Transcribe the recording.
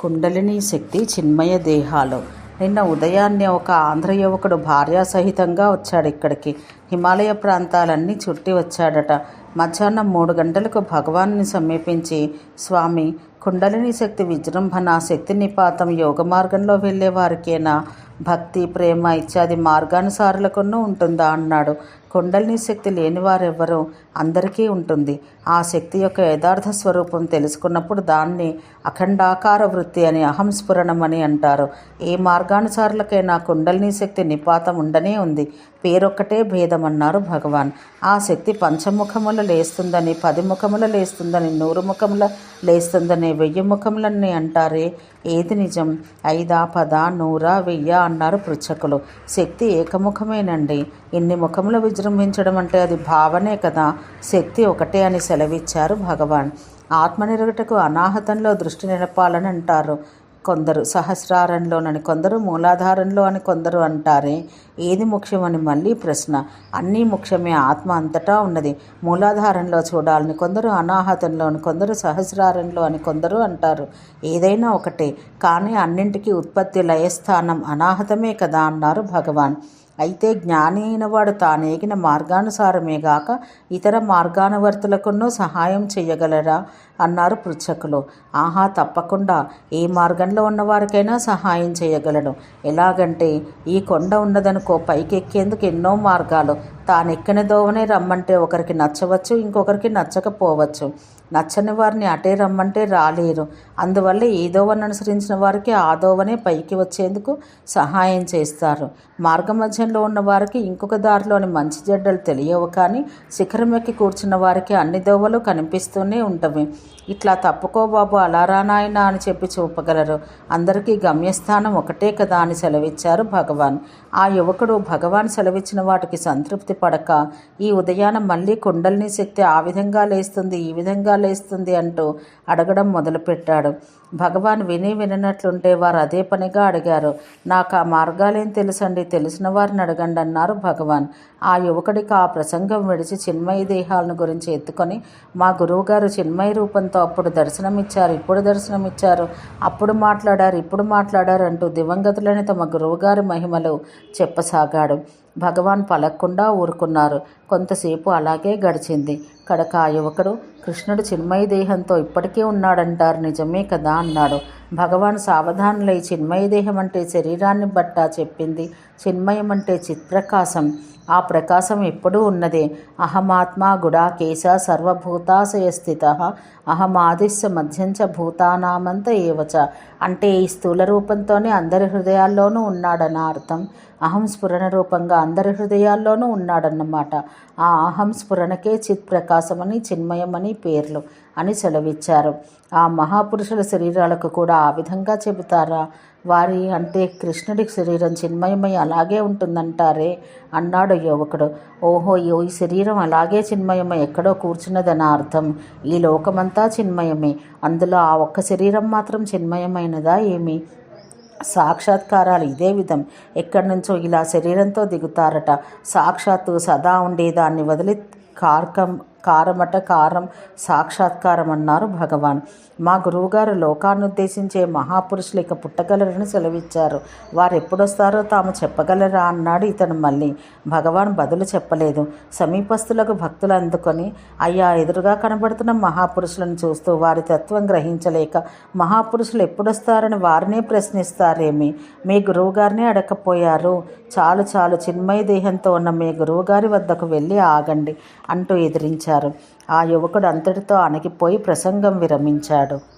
కుండలిని శక్తి చిన్మయ దేహాలు. నిన్న ఉదయాన్నే ఒక ఆంధ్ర యువకుడు భార్యాసహితంగా వచ్చాడు ఇక్కడికి. హిమాలయ ప్రాంతాలన్నీ చుట్టి వచ్చాడట. మధ్యాహ్నం మూడు గంటలకు భగవాన్ని సమీపించి స్వామి కుండలిని శక్తి విజృంభణ శక్తి నిపాతం యోగ మార్గంలో వెళ్ళే వారికేనా? భక్తి ప్రేమ ఇత్యాది మార్గానుసారులకున్నూ ఉంటుందా? అన్నాడు. కుండలిని శక్తి లేని వారెవ్వరూ అందరికీ ఉంటుంది. ఆ శక్తి యొక్క యథార్థ స్వరూపం తెలుసుకున్నప్పుడు దాన్ని అఖండాకార వృత్తి అని అహంస్ఫురణం అని అంటారు. ఏ మార్గానుసారులకైనా కుండలిని శక్తి నిపాతం ఉండనే ఉంది. పేరొక్కటే భేదం భేదమన్నారు భగవాన్. ఆ శక్తి పంచముఖముల లేస్తుందని పది ముఖముల లేస్తుందని నూరు ముఖముల లేస్తుందని వెయ్యి ముఖములని అంటారే. ఏది నిజం? ఐదా పద నూరా వెయ్య అన్నారు పృచ్ఛకులు. శక్తి ఏకముఖమేనండి. ఇన్ని ముఖములు విజృంభించడం అంటే అది భావనే కదా. శక్తి ఒకటే అని సెలవిచ్చారు భగవాన్. ఆత్మనిరగటకు అనాహతంలో దృష్టి నిలపాలని అంటారు కొందరు సహస్రారంలోనని కొందరు మూలాధారంలో అని కొందరు అంటారే. ఏది ముఖ్యమని మళ్ళీ ప్రశ్న. అన్నీ ముఖ్యమే ఆత్మ అంతటా ఉన్నది. మూలాధారంలో చూడాలని కొందరు అనాహతంలోని కొందరు సహస్రారంలో అని కొందరు అంటారు. ఏదైనా ఒకటే. కానీ అన్నింటికీ ఉత్పత్తి లయస్థానం అనాహతమే కదా అన్నారు భగవాన్. అయితే జ్ఞాని అయినవాడు తానేగిన మార్గానుసారమే గాక ఇతర మార్గానువర్తులకును సహాయం చేయగలరా అన్నారు పృచ్ఛకులు. ఆహా తప్పకుండా. ఏ మార్గంలో ఉన్నవారికైనా సహాయం చేయగలను ఎలాగంటే ఈ కొండ ఉన్నదనుకో పైకెక్కేందుకు ఎన్నో మార్గాలు. తానెక్కిన దోవనే రమ్మంటే ఒకరికి నచ్చవచ్చు ఇంకొకరికి నచ్చకపోవచ్చు. నచ్చని వారిని అటే రమ్మంటే రాలేరు. అందువల్ల ఏదోవని అనుసరించిన వారికి ఆదోవనే పైకి వచ్చేందుకు సహాయం చేస్తారు. మార్గమధ్యంలో ఉన్న వారికి ఇంకొక దారిలోని మంచి జడ్డలు తెలియవు కానీ శిఖరం ఎక్కి కూర్చున్న వారికి అన్ని దోవలు కనిపిస్తూనే ఉంటవి. ఇట్లా తప్పుకో బాబు అలారా నాయనా అని చెప్పి చూపగలరు. అందరికీ గమ్యస్థానం ఒకటే కదా అని సెలవిచ్చారు భగవాన్. ఆ యువకుడు భగవాన్ సెలవిచ్చిన వాటికి సంతృప్తి పడక ఈ ఉదయాన మళ్ళీ కుండల్ని శక్తి ఆ విధంగా లేస్తుంది ఈ విధంగా లేస్తుంది అంటూ అడగడం మొదలుపెట్టాడు. భగవాన్ విని విననట్లుంటే వారు అదే పనిగా అడిగారు. నాకు ఆ మార్గాలేం తెలుసండి? తెలిసిన వారిని అడగండి అన్నారు భగవాన్. ఆ యువకుడికి ఆ ప్రసంగం విడిచి చిన్మయ దేహాలను గురించి ఎత్తుకొని మా గురువుగారు చిన్మయ రూపంతో అప్పుడు దర్శనమిచ్చారు ఇప్పుడు దర్శనమిచ్చారు అప్పుడు మాట్లాడారు ఇప్పుడు మాట్లాడారు అంటూ దివంగతులని తమ గురువుగారి మహిమలు చెప్పసాగాడు. భగవాన్ పలక్కుండా ఊరుకున్నారు. కొంతసేపు అలాగే గడిచింది. కడక ఆ యువకుడు కృష్ణుడు చిన్మయ దేహంతో ఇప్పటికీ ఉన్నాడంటారు నిజమే కదా అన్నాడు. భగవాన్ సావధానులై చిన్మయ దేహం అంటే శరీరాన్ని బట్ట చెప్పింది. చిన్మయం అంటే చిత్ప్రకాశం ఆ ప్రకాశం ఎప్పుడూ ఉన్నదే. అహమాత్మ గుడాకేశ సర్వభూతాశయ స్థిత. అహమాదిశ్య మధ్యంచ భూతానామంత ఏవచ. అంటే ఈ స్థూల రూపంతోనే అందరి హృదయాల్లోనూ ఉన్నాడన్న అర్థం. అహం స్ఫురణ రూపంగా అందరి హృదయాల్లోనూ ఉన్నాడన్నమాట. ఆ అహం స్ఫురణకే చిత్ ప్రకాశమని చిన్మయమని పేర్లు అని సెలవిచ్చారు. ఆ మహాపురుషుల శరీరాలకు కూడా ఆ విధంగా చెబుతారా? వారి అంటే కృష్ణుడి శరీరం చిన్మయమై అలాగే ఉంటుందంటారే అన్నాడు యువకుడు. ఓహో ఈ శరీరం అలాగే చిన్మయమై ఎక్కడో కూర్చున్నదని అర్థం. ఈ లోకమంతా చిన్మయమే. అందులో ఆ ఒక్క శరీరం మాత్రం చిన్మయమైనదా ఏమి? సాక్షాత్కారాలు ఇదే విధం. ఎక్కడి నుంచో ఇలా శరీరంతో దిగుతారట. సాక్షాత్తు సదా ఉండేదాన్ని వదిలి కార్కం కారమట కారం సాక్షాత్కారం అన్నారు భగవాన్. మా గురువుగారు లోకాన్నుద్దేశించే మహాపురుషులు ఇక పుట్టగలరని సెలవిచ్చారు. వారు ఎప్పుడొస్తారో తాము చెప్పగలరా అన్నాడు ఇతను మళ్ళీ. భగవాన్ బదులు చెప్పలేదు. సమీపస్తులకు భక్తులు అందుకొని అయ్యా ఎదురుగా కనబడుతున్న మహాపురుషులను చూస్తూ వారి తత్వం గ్రహించలేక మహాపురుషులు ఎప్పుడొస్తారని వారినే ప్రశ్నిస్తారేమి? మీ గురువుగారిని అడగకపోయారు. చాలు చాలు చిన్మయ దేహంతో ఉన్న మీ గురువుగారి వద్దకు వెళ్ళి ఆగండి అంటూ ఎదిరించారు. ఆ యువకుడు అంతటితో అణగిపోయి ప్రసంగం విరమించాడు.